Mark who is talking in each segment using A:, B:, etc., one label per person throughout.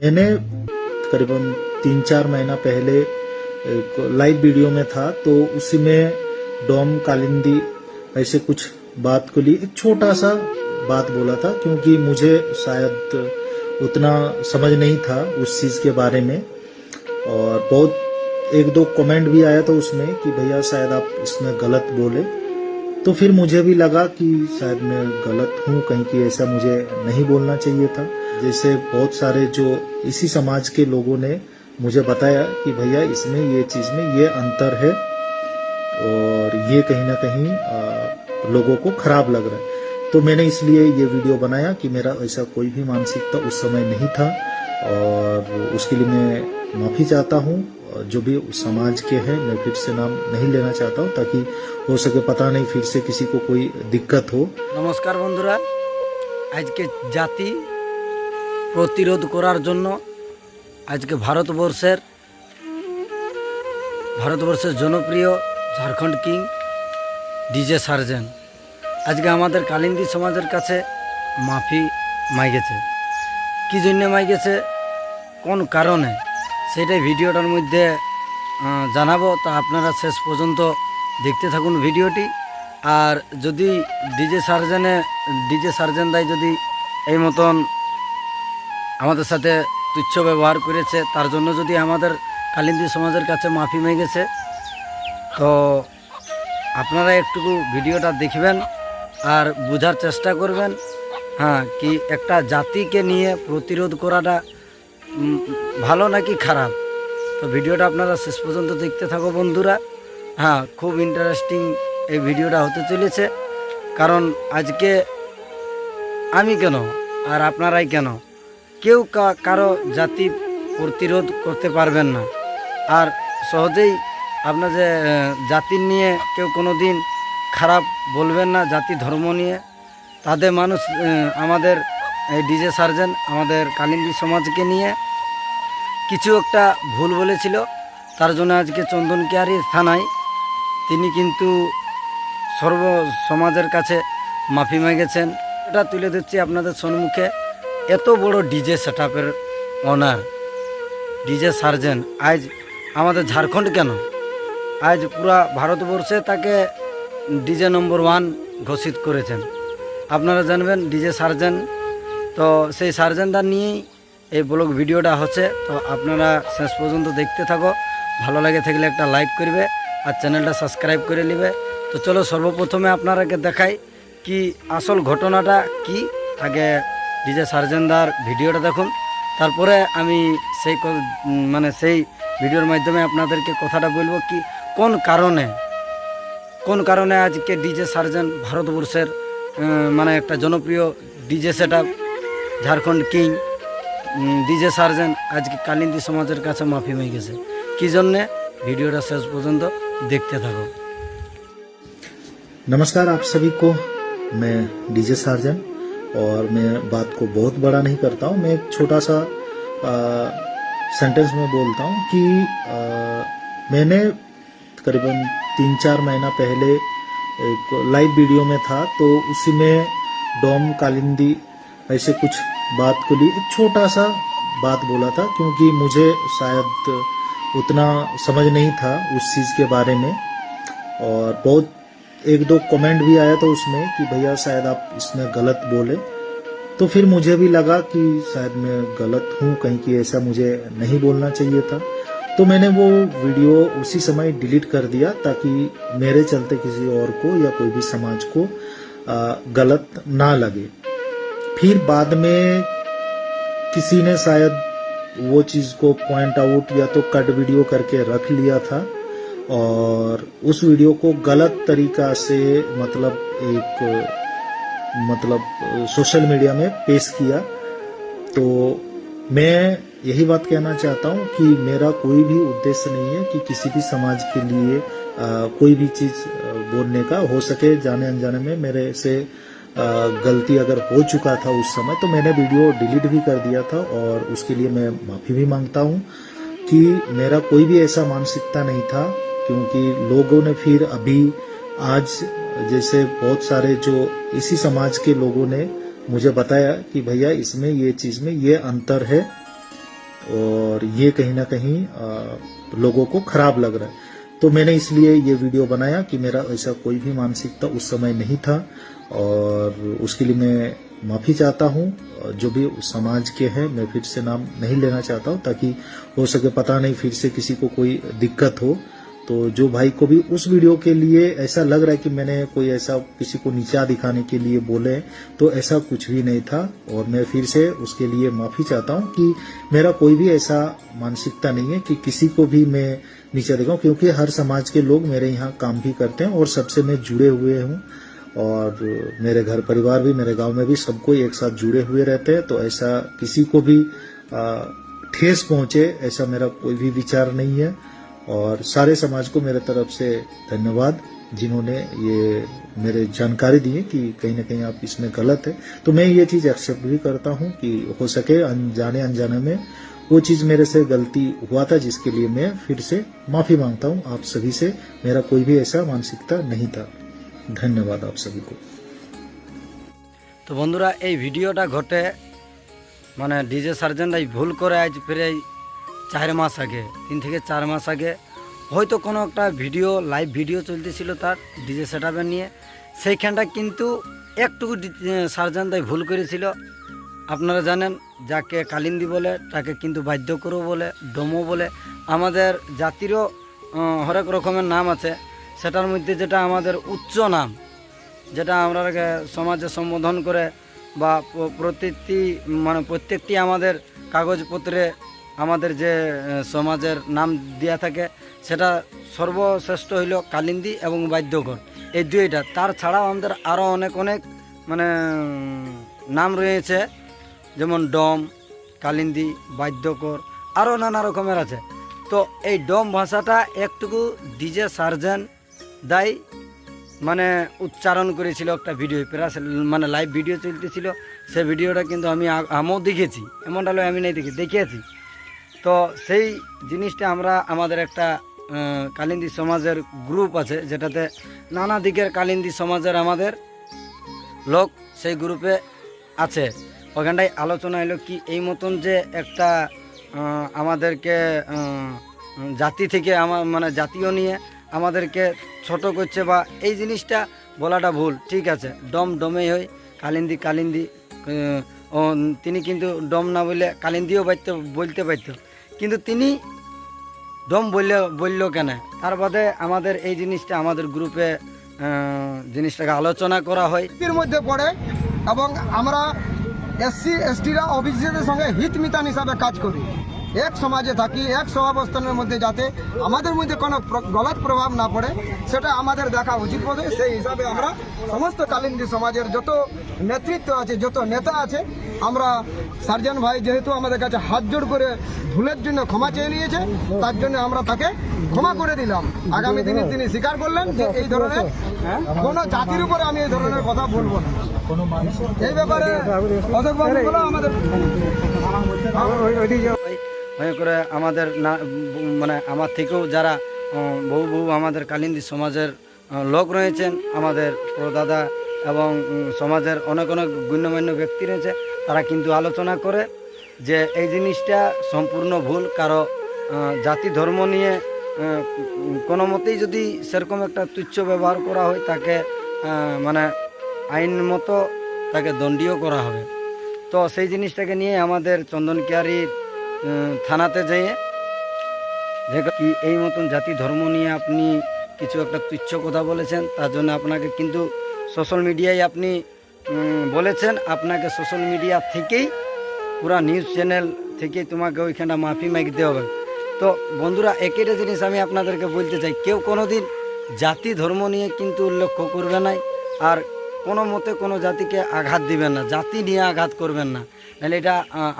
A: मैंने करीबन तीन चार महीना पहले लाइव वीडियो में था तो उसी में डोम कालिंदी ऐसे कुछ बात को लिए एक छोटा सा बात बोला था, क्योंकि मुझे शायद उतना समझ नहीं था उस चीज़ के बारे में। और बहुत एक दो कमेंट भी आया था उसमें कि भैया शायद आप इसमें गलत बोले। तो फिर मुझे भी लगा कि शायद मैं गलत हूँ, कहीं कि ऐसा मुझे नहीं बोलना चाहिए था। जैसे बहुत सारे जो इसी समाज के लोगों ने मुझे बताया कि भैया, इसमें, ये चीज़ में ये अंतर है और ये कहीं ना कहीं लोगों को खराब लग रहा है। तो मैंने इसलिए ये वीडियो बनाया कि मेरा ऐसा कोई भी मानसिकता उस समय नहीं था और उसके लिए मैं माफ़ी चाहता हूँ। जो भी समाज के हैं, मैं फिर से नाम नहीं लेना चाहता हूँ ताकि हो सके पता नहीं फिर से किसी को कोई दिक्कत हो।
B: नमस्कार बंधुरा। आज के जाति প্রতিরোধ করার জন্য আজকে ভারতবর্ষের ভারতবর্ষের জনপ্রিয় ঝাড়খণ্ড কিং ডিজে সার্জেন। আজকে আমাদের কালিন্দি সমাজের কাছে মাফি মাইগেছে। কী জন্য মাইগেছে? কোন কারণে? সেটাই ভিডিওটার মধ্যে জানাব। তা আপনারা শেষ পর্যন্ত দেখতে থাকুন ভিডিওটি। আর যদি ডিজে সার্জেনে, ডিজে সার্জেন দায় যদি এই মতন আমাদের সাথে তুচ্ছ ব্যবহার করেছে, তার জন্য যদি আমাদের কালিন্দি সমাজের কাছে মাফি মেগেছে, তো আপনারা একটুকু ভিডিওটা দেখবেন আর বোঝার চেষ্টা করবেন হ্যাঁ কি একটা জাতিকে নিয়ে প্রতিরোধ করাটা ভালো নাকি খারাপ? তো ভিডিওটা আপনারা শেষ পর্যন্ত দেখতে থাকো বন্ধুরা। হ্যাঁ খুব ইন্টারেস্টিং এই ভিডিওটা হতে চলেছে। কারণ আজকে আমি কেন আর আপনারাই কেন? কেউ কারও জাতি প্রতিরোধ করতে পারবেন না। আর সহজেই আপনার যে জাতির নিয়ে কেউ কোনো দিন খারাপ বলবেন না, জাতি ধর্ম নিয়ে। তাদের মানুষ আমাদের এই ডিজে সার্জেন, আমাদের কালিন্দী সমাজকে নিয়ে কিছু একটা ভুল বলেছিল। তার জন্য আজকে চন্দন কেয়ারির থানায় তিনি কিন্তু সর্ব সমাজের কাছে মাফি মেগেছেন। এটা তুলে দিচ্ছি আপনাদের সম্মুখে এত বড় ডিজে সেট আপের অনার ডিজে সার্জেন আজ আমাদের ঝাড়খণ্ড কেন? আজ পুরা ভারতবর্ষে তাকে ডিজে নম্বর ওয়ান ঘোষিত করেছেন। আপনারা জানবেন, ডিজে সার্জেন তো সেই সার্জেনদার নিয়েই এই ব্লগ ভিডিওটা হচ্ছে। তো আপনারা শেষ পর্যন্ত দেখতে থাকো। ভালো লাগে থাকলে একটা লাইক করবে আর চ্যানেলটা সাবস্ক্রাইব করে নেবে। তো চলো সর্বপ্রথমে আপনারাকে দেখাই কি আসল ঘটনাটা কি? আগে ডিজে সার্জেনদার ভিডিওটা দেখুন তারপরে আমি সেই ক- উম, মানে সেই ভিডিওর মাধ্যমে আপনাদেরকে কথাটা বলবো কি কোন কারণে কোন কারণে আজকে ডিজে সার্জেন ভারতবর্ষের আহ, মানে একটা জনপ্রিয় DJ set Jharkhand king DJ Sarjen আজকে কালিন্দি সমাজের কাছে মাফি হয়ে গেছে কী জন্যে ভিডিওটা শেষ পর্যন্ত দেখতে থাকো
A: नमस्कार आप सभी को मैं डीजे सार्जन और मैं बात को बहुत बड़ा नहीं करता हूँ। मैं एक छोटा सा सेंटेंस में बोलता हूँ कि आ, मैंने करीबन तीन चार महीना पहले एक लाइव वीडियो में था तो उसी में डोम कालिंदी ऐसे कुछ बात को लिए एक छोटा सा बात बोला था क्योंकि मुझे शायद उतना समझ नहीं था उस चीज़ के बारे में। और बहुत एक दो कमेंट भी आया था उसमें कि भैया शायद आप इसमें गलत बोले। तो फिर मुझे भी लगा कि शायद मैं गलत हूँ, कहीं कि ऐसा मुझे नहीं बोलना चाहिए था। तो मैंने वो वीडियो उसी समय डिलीट कर दिया ताकि मेरे चलते किसी और को या कोई भी समाज को गलत ना लगे। फिर बाद में किसी ने शायद वो चीज़ को पॉइंट आउट या तो कट वीडियो करके रख लिया था। और उस वीडियो को गलत तरीका से मतलब एक मतलब सोशल मीडिया में पेश किया। तो मैं यही बात कहना चाहता हूँ कि मेरा कोई भी उद्देश्य नहीं है कि किसी भी समाज के लिए आ, कोई भी चीज़ बोलने का हो सके। जाने अनजाने में मेरे से आ, गलती अगर हो चुका था उस समय तो मैंने वीडियो डिलीट भी कर दिया था और उसके लिए मैं माफ़ी भी माँगता हूँ कि मेरा कोई भी ऐसा मानसिकता नहीं था क्योंकि लोगों ने फिर अभी आज जैसे बहुत सारे जो इसी समाज के लोगों ने मुझे बताया कि भैया इसमें, ये चीज़ में ये अंतर है और ये कहीं ना कहीं लोगों को खराब लग रहा है। तो मैंने इसलिए ये वीडियो बनाया कि मेरा ऐसा कोई भी मानसिकता उस समय नहीं था और उसके लिए मैं माफ़ी चाहता हूँ। जो भी समाज के हैं, मैं फिर से नाम नहीं लेना चाहता हूँ ताकि हो सके पता नहीं फिर से किसी को कोई दिक्कत हो। तो जो भाई को भी उस वीडियो के लिए ऐसा लग रहा है कि मैंने कोई ऐसा किसी को नीचा दिखाने के लिए बोले तो ऐसा कुछ भी नहीं था और मैं फिर से उसके लिए माफ़ी चाहता हूँ कि मेरा कोई भी ऐसा मानसिकता नहीं है कि किसी को भी मैं नीचा दिखाऊँ, क्योंकि हर समाज के लोग मेरे यहाँ काम भी करते हैं और सबसे मैं जुड़े हुए हूँ और मेरे घर परिवार भी, मेरे गाँव में भी सबको एक साथ जुड़े हुए रहते हैं तो ऐसा किसी को भी ठेस पहुँचे ऐसा मेरा कोई भी विचार नहीं है। और सारे समाज को मेरे तरफ से धन्यवाद जिन्होंने ये मेरे जानकारी दी है कि कहीं ना कहीं आप इसमें गलत है तो मैं ये चीज एक्सेप्ट भी करता हूँ कि हो सके अनजाने अनजाने में वो चीज मेरे से गलती हुआ था जिसके लिए मैं फिर से माफी मांगता हूँ आप सभी से मेरा कोई भी ऐसा मानसिकता नहीं था धन्यवाद आप सभी को
B: তো বন্ধুরা এই ভিডিওটা ঘটে মানে ডিজে সার্জেন্টরাই ভুল করে আজ প্রায় চার মাস আগে, তিন থেকে চার মাস আগে। হয়তো কোনো একটা ভিডিও লাইভ ভিডিও চলতেছিল তার ডিজে সেট নিয়ে। সেইখানটা কিন্তু একটুকু সার্জেন্টরাই ভুল করেছিল। আপনারা জানেন, যাকে কালিন্দি বলে, তাকে কিন্তু বাধ্য করো বলে, ডোমো বলে। আমাদের জাতিরও হরেক রকমের নাম আছে। সেটার মধ্যে যেটা আমাদের উচ্চ নাম, যেটা আমরা সমাজে সম্বোধন করে বা প্রত্যেকটি মানে প্রত্যেকটি আমাদের কাগজপত্রে আমাদের যে সমাজের নাম দেওয়া থাকে, সেটা সর্বশ্রেষ্ঠ হইল কালিন্দি এবং বাদ্যকর এই দুইটা। তার ছাড়াও আমাদের আরও অনেক অনেক মানে নাম রয়েছে। যেমন ডম, কালিন্দি বাদ্যকর আরও নানা রকমের আছে। তো এই ডম ভাষাটা একটুকু ডিজে সার্জেন দায় মানে উচ্চারণ করেছিল একটা ভিডিও। প্রায় মানে লাইভ ভিডিও চলতেছিল। সে ভিডিওটা কিন্তু আমি আমিও দেখেছি। এমনটা আমি নেই দেখি, দেখিয়েছি। তো সেই জিনিসটা আমরা আমাদের একটা কালিন্দি সমাজের গ্রুপ আছে, যেটাতে নানা দিকের কালিন্দি সমাজের আমাদের লোক সেই গ্রুপে আছে। ওখানটায় আলোচনা এলো কি এই মতন যে একটা আমাদেরকে জাতি থেকে আমার মানে জাতীয় নিয়ে আমাদেরকে ছোট করছে বা এই জিনিসটা বলাটা ভুল, ঠিক আছে। ডম ডমেই হয় কালিন্দি কালিন্দি তিনি কিন্তু ডম না বললে কালিন্দিও পারত বলতে পারত। কিন্তু তিনি দম বললে বলল কেন? তার বাদে আমাদের এই জিনিসটা আমাদের গ্রুপে জিনিসটাকে আলোচনা করা হয়।
C: এর মধ্যে পড়ে এবং আমরা এসসি এসটিরা অফিসারদের সঙ্গে হিত মিতান হিসাবে কাজ করি। এক সমাজে থাকি, এক সহাবস্থানের মধ্যে যাতে আমাদের মধ্যে কোনো গলত প্রভাব না পড়ে, সেটা আমাদের দেখা উচিত বোধ সেই হিসাবে আমরা সমস্ত কালিন্দি সমাজের যত নেতৃত্ব আছে, যত নেতা আছে আমরা সার্জন ভাই যেহেতু আমাদের কাছে হাত জোড় করে ভুলের জন্য ক্ষমা চেয়ে নিয়েছে, তার জন্য আমরা তাকে ক্ষমা করে দিলাম। আগামী দিনে তিনি স্বীকার করলেন যে এই ধরনের কোনো জাতির উপরে আমি এই ধরনের কথা বলব না। এই ব্যাপারে আমাদের
B: করে আমাদের না মানে আমার থেকেও যারা বহু বহু আমাদের কালিন্দি সমাজের লোক রয়েছেন, আমাদের প্রদাদা এবং সমাজের অনেক অনেক গণ্যমান্য ব্যক্তি রয়েছে তারা কিন্তু আলোচনা করে যে এই জিনিসটা সম্পূর্ণ ভুল কারও জাতি ধর্ম নিয়ে কোনো মতেই যদি সেরকম একটা তুচ্ছ ব্যবহার করা হয়, তাকে মানে আইন মতো তাকে দণ্ডীয় করা হবে। তো সেই জিনিসটাকে নিয়ে আমাদের চন্দন কিয়ারির থানাতে যেয়ে, যে কি এই মতন জাতি ধর্ম নিয়ে আপনি কিছু একটা তুচ্ছ কথা বলেছেন, তার জন্য আপনাকে কিন্তু সোশ্যাল মিডিয়ায় আপনি বলেছেন, আপনাকে সোশ্যাল মিডিয়া থেকেই পুরা নিউজ চ্যানেল থেকেই তোমাকে ওইখানটা মাফি মাগতে হবে। তো বন্ধুরা একইটা জিনিস আমি আপনাদেরকে বলতে চাই। কেউ কোনো দিন জাতি, ধর্ম নিয়ে কিন্তু উল্লেখ করবে না আর কোনো মতে কোনো জাতিকে আঘাত দিবেন না। জাতি নিয়ে আঘাত করবেন না। নাহলে এটা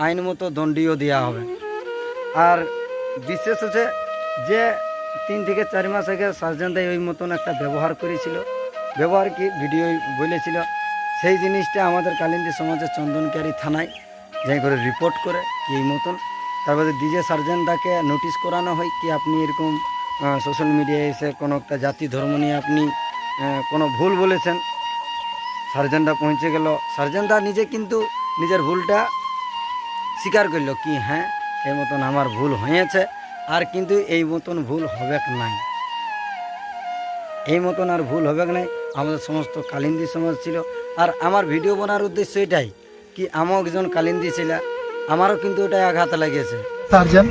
B: আইন মতো দণ্ডীয় দেওয়া হবে। আর বিশেষ হচ্ছে যে তিন থেকে চার মাস আগে সার্জন দাই ওই মতন একটা ব্যবহার করেছিল। ব্যবহার কি? ভিডিও বলেছিল। সেই জিনিসটা আমাদের কালিন্দি সমাজের চন্দনকারী থানায় যাই করে রিপোর্ট করে এই মতন। তারপরে ডিজে সার্জেনটাকে নোটিশ করানো হয় কি আপনি এরকম সোশ্যাল মিডিয়ায় এসে কোনো একটা জাতি ধর্ম নিয়ে আপনি কোনো ভুল বলেছেন? সার্জেনটা পৌঁছে গেল। সার্জেনটা নিজে কিন্তু নিজের ভুলটা স্বীকার করল কি হ্যাঁ এই মতন আমার ভুল হয়েছে আর কিন্তু এই মতন ভুল হবে নাই। এই মতন আর ভুল হবে নাই। আমাদের সমস্ত কালিন্দি সমাজ ছিল আর আমার ভিডিও বানার উদ্দেশ্য এটাই কি আমিও একজন কালিন্দি ছিল আমারও কিন্তু ওটাই আঘাত লেগেছে
A: सर्जन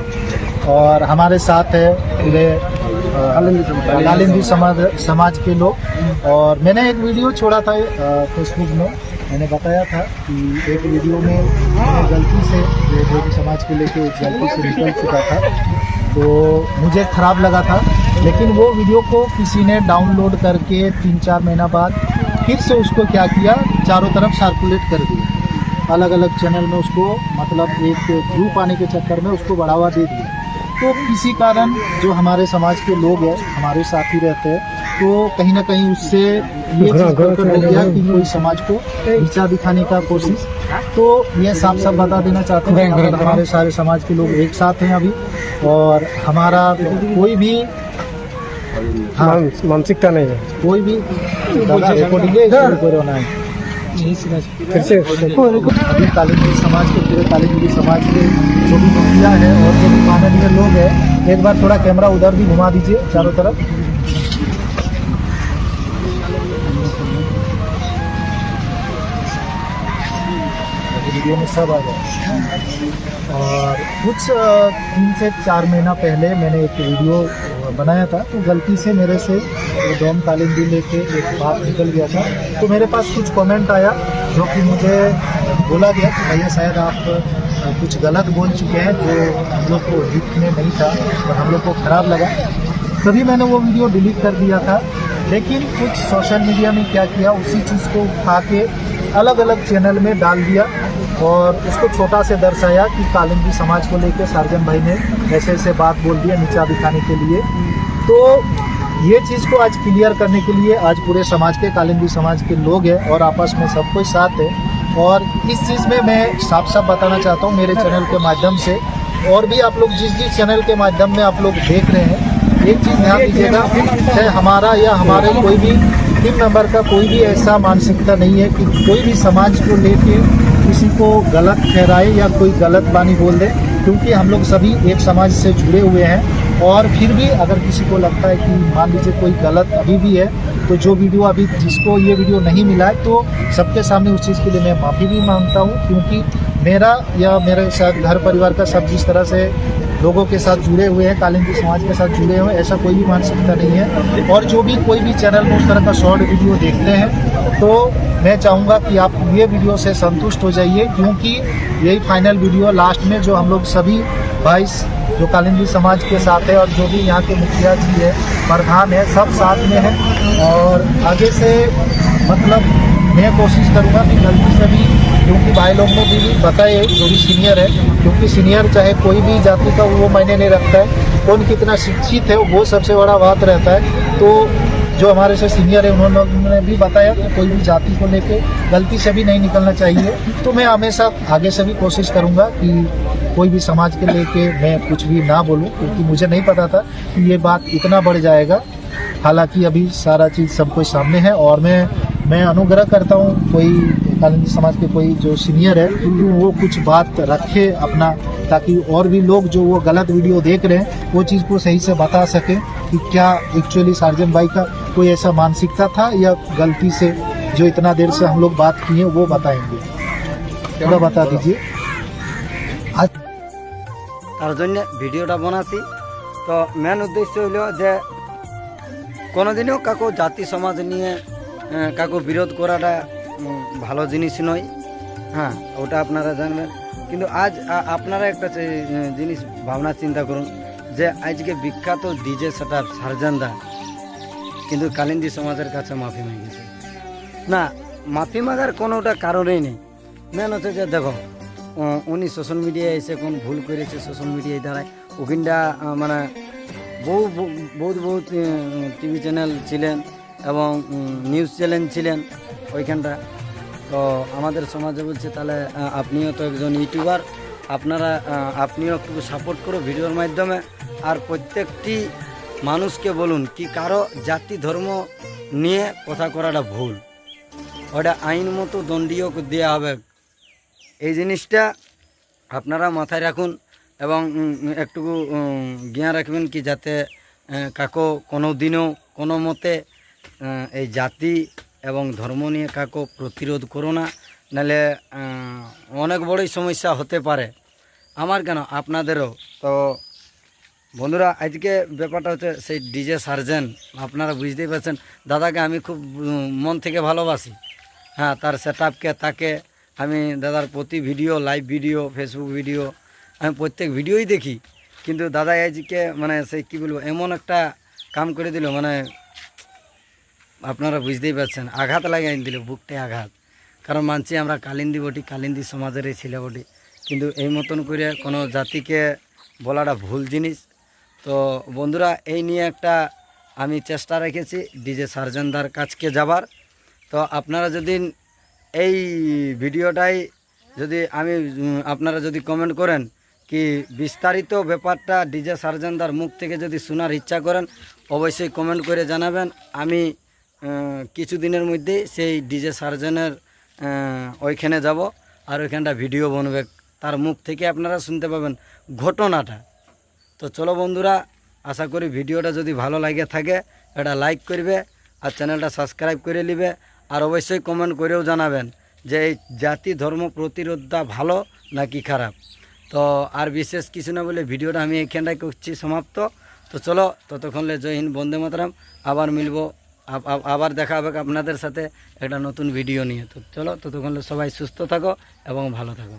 A: और हमारे साथ है पूरे अ, कालिंदी समाज समाज के लोग और मैंने एक वीडियो छोड़ा था अ, फेसबुक में मैंने बताया था कि एक वीडियो में मैंने गलती से जो जोगी समाज को लेके एक गलती से निकल चुका था तो मुझे खराब लगा था लेकिन वो वीडियो को किसी ने डाउनलोड करके तीन चार महीना बाद फिर से उसको क्या किया? चारों तरफ़ सर्कुलेट कर दिया। अलग अलग चैनल में उसको मतलब एक व्यू पाने के चक्कर में उसको बढ़ावा दे दिया। तो किसी कारण जो हमारे समाज के लोग हैं हमारे साथी रहते हैं तो कहीं ना कहीं उससे ये हो गया। कि कोई समाज को नीचा दिखाने का कोशिश। तो ये साफ़ साफ़ बता देना चाहते हैं हमारे सारे समाज के लोग एक साथ हैं अभी और हमारा कोई भी हाँ।
D: मानसिकता नहीं है।
A: कोई भी
D: फिर से
A: अभी कालीगुड़ी समाज के पूरे कालीगुड़ी समाज के जो भी मुखिया है और जो भी माननीय लोग हैं एक बार थोड़ा कैमरा उधर भी घुमा दीजिए चारों तरफ़। वीडियो में सब आ गए। और कुछ तीन से चार महीना पहले मैंने एक वीडियो बनाया था तो गलती से मेरे से डोम भी लेके एक बात निकल गया था। तो मेरे पास कुछ कमेंट आया, जो कि मुझे बोला गया कि भैया शायद आप कुछ गलत बोल चुके हैं, जो हम लोग को हित में नहीं था, और हम लोग को खराब लगा। तभी मैंने वो वीडियो डिलीट कर दिया था। लेकिन कुछ सोशल मीडिया में क्या किया, उसी चीज़ को उठा के अलग अलग चैनल में डाल दिया। और उसको छोटा से दर्शाया कि कालिंदी समाज को लेकर सार्जन भाई ने ऐसे ऐसे बात बोल दिया नीचा दिखाने के लिए। तो ये चीज़ को आज क्लियर करने के लिए आज पूरे समाज के, कालिंदी समाज के लोग हैं और आपस में सब कोई साथ है। और इस चीज़ में मैं साफ़ साफ़ बताना चाहता हूँ मेरे चैनल के माध्यम से। और भी आप लोग जिस जिस चैनल के माध्यम में आप लोग देख रहे हैं, एक चीज़ ध्यान दीजिएगा, चाहे हमारा या हमारे कोई भी टीम मेंबर का कोई भी ऐसा मानसिकता नहीं है कि कोई भी समाज को लेके किसी को गलत ठहराए या कोई गलत बानी बोल दे, क्योंकि हम लोग सभी एक समाज से जुड़े हुए हैं। और फिर भी अगर किसी को लगता है कि मान लीजिए कोई गलत अभी भी है तो जो वीडियो अभी, जिसको ये वीडियो नहीं मिला है तो सबके सामने उस चीज़ के लिए मैं माफ़ी भी माँगता हूँ, क्योंकि मेरा या मेरे साथ घर परिवार का सब जिस तरह से लोगों के साथ जुड़े हुए हैं, कालिंदी समाज के साथ जुड़े हुए हैं, ऐसा कोई भी मानसिकता नहीं है। और जो भी कोई भी चैनल में उस तरह का शॉर्ट वीडियो देखते हैं तो मैं चाहूँगा कि आप ये वीडियो से संतुष्ट हो जाइए, क्योंकि यही फाइनल वीडियो लास्ट में जो हम लोग सभी भाई जो कालिंदी समाज के साथ है और जो भी यहाँ के मुखिया जी है, प्रधान है, सब साथ में है। और आगे से मतलब मैं कोशिश करूँगा कि गलती से भी, क्योंकि भाई लोग ने भी बताए, जो भी सीनियर है, क्योंकि सीनियर चाहे कोई भी जाति का वो मायने नहीं रखता है। कौन कितना शिक्षित है, वो सबसे बड़ा बात रहता है। तो जो हमारे से सीनियर है, उन्होंने भी बताया कि कोई भी जाति को लेके गलती से भी नहीं निकलना चाहिए। तो मैं हमेशा आगे से भी कोशिश करूँगा कि कोई भी समाज के लेके मैं कुछ भी ना बोलूँ, क्योंकि मुझे नहीं पता था कि ये बात इतना बढ़ जाएगा। हालाँकि अभी सारा चीज़ सबको सामने है और मैं मैं अनुग्रह करता हूँ कोई कालिंदी समाज के कोई जो सीनियर है वो कुछ बात रखे अपना ताकि और भी लोग जो वो गलत वीडियो देख रहे हैं वो चीज़ को सही से बता सके कि क्या एक्चुअली सार्जन भाई का कोई ऐसा मानसिकता था या गलती से जो इतना देर से हम लोग बात किए वो बताएंगे थोड़ा बता दीजिए आज
B: তার জন্য ভিডিওটা বানাচ্ছি তো মেন উদ্দেশ্য হলো যে কোনোদিনও কাকু জাতি সমাজ নিয়ে আহ, কাকু বিরোধ করাটা উম, ভালো জিনিস নয় হ্যাঁ ওটা আপনারা জানবেন কিন্তু আজ আপনারা একটা জিনিস, ভাবনা চিন্তা করুন যে আজকে বিখ্যাত ডিজে সেট আপ সার্জানদা কিন্তু কালিন্দি সমাজের কাছে মাফি মাগিয়েছে। না, মাফি মাগার কোনোটা কারণেই নেই। মেন হচ্ছে যে, দেখো উনি সোশ্যাল মিডিয়ায় এসে কোন ভুল করেছে সোশ্যাল মিডিয়ায় দ্বারাই ওখানটা মানে বহু, বহু- বহুত বহুত টিভি চ্যানেল ছিলেন এবং নিউজ চ্যানেল ছিলেন ওইখানটা। তো আমাদের সমাজে বলছে, তাহলে আপনিও তো একজন ইউটিউবার। আপনারা আপনিও একটু সাপোর্ট করো ভিডিওর মাধ্যমে। আর প্রত্যেকটি মানুষকে বলুন কি কারও জাতি, ধর্ম নিয়ে কথা করাটা ভুল। ওটা আইন মতো দণ্ডীয় দেওয়া হবে। এই জিনিসটা আপনারা মাথায় রাখুন এবং একটুকু জ্ঞান রাখবেন কি যাতে কাকো কোনো দিনও কোনো মতে এই জাতি এবং ধর্ম নিয়ে কাকো প্রতিরোধ করো না, নাহলে অনেক বড়ই সমস্যা হতে পারে। আমার কেন? আপনাদেরও। তো, বন্ধুরা, আজকে ব্যাপারটা হচ্ছে সেই ডিজে সার্জেন। আপনারা বুঝতেই পারছেন, দাদাকে আমি খুব মন থেকে ভালোবাসি। হ্যাঁ তার সেট তাকে আমি দাদার প্রতি video, live video, Facebook video, আমি প্রত্যেক ভিডিওই দেখি। কিন্তু দাদা আজকে মানে সেই, কী বলব, এমন একটা কাম করে দিল মানে আপনারা বুঝতেই পারছেন, আঘাত লাগাই দিল বুকটায় আঘাত। কারণ মানছি আমরা কালিন্দি বটি, কালিন্দি সমাজেরই ছেলে বটি। কিন্তু এই মতন করে কোনো জাতিকে বলাটা ভুল জিনিস। তো বন্ধুরা, এই নিয়ে একটা আমি চেষ্টা রেখেছি ডিজে সার্জনদার কাছকে যাবার। তো আপনারা যদি এই ভিডিওটাই যদি আমি আপনারা যদি কমেন্ট করেন কি বিস্তারিত ব্যাপারটা ডিজে সার্জনদার মুখ থেকে যদি শোনার ইচ্ছা করেন, অবশ্যই কমেন্ট করে জানাবেন। আমি কিছুদিনের মধ্যেই সেই ডিজে সার্জনের ওইখানে যাব আর ওইখানটা ভিডিও বনবে। তার মুখ থেকে আপনারা শুনতে পাবেন ঘটনাটা। তো চলো বন্ধুরা, আশা করি ভিডিওটা যদি ভালো লাগে থাকে, এটা লাইক করবে আর চ্যানেলটা সাবস্ক্রাইব করে নেবে আর অবশ্যই কমেন্ট করেও জানাবেন যে এই জাতি ধর্ম প্রতিরোধটা ভালো নাকি খারাপ। তো আর বিশেষ কিছু না বলে ভিডিওটা আমি এইখানটায় করছি সমাপ্ত। তো চলো, ততক্ষণলে জয় হিন্দ, বন্দে মাতরম। আবার মিলবো। আবার দেখা হবে আপনাদের সাথে একটা নতুন ভিডিও নিয়ে। তো চলো, ততক্ষণ সবাই সুস্থ থাকো এবং ভালো থাকো।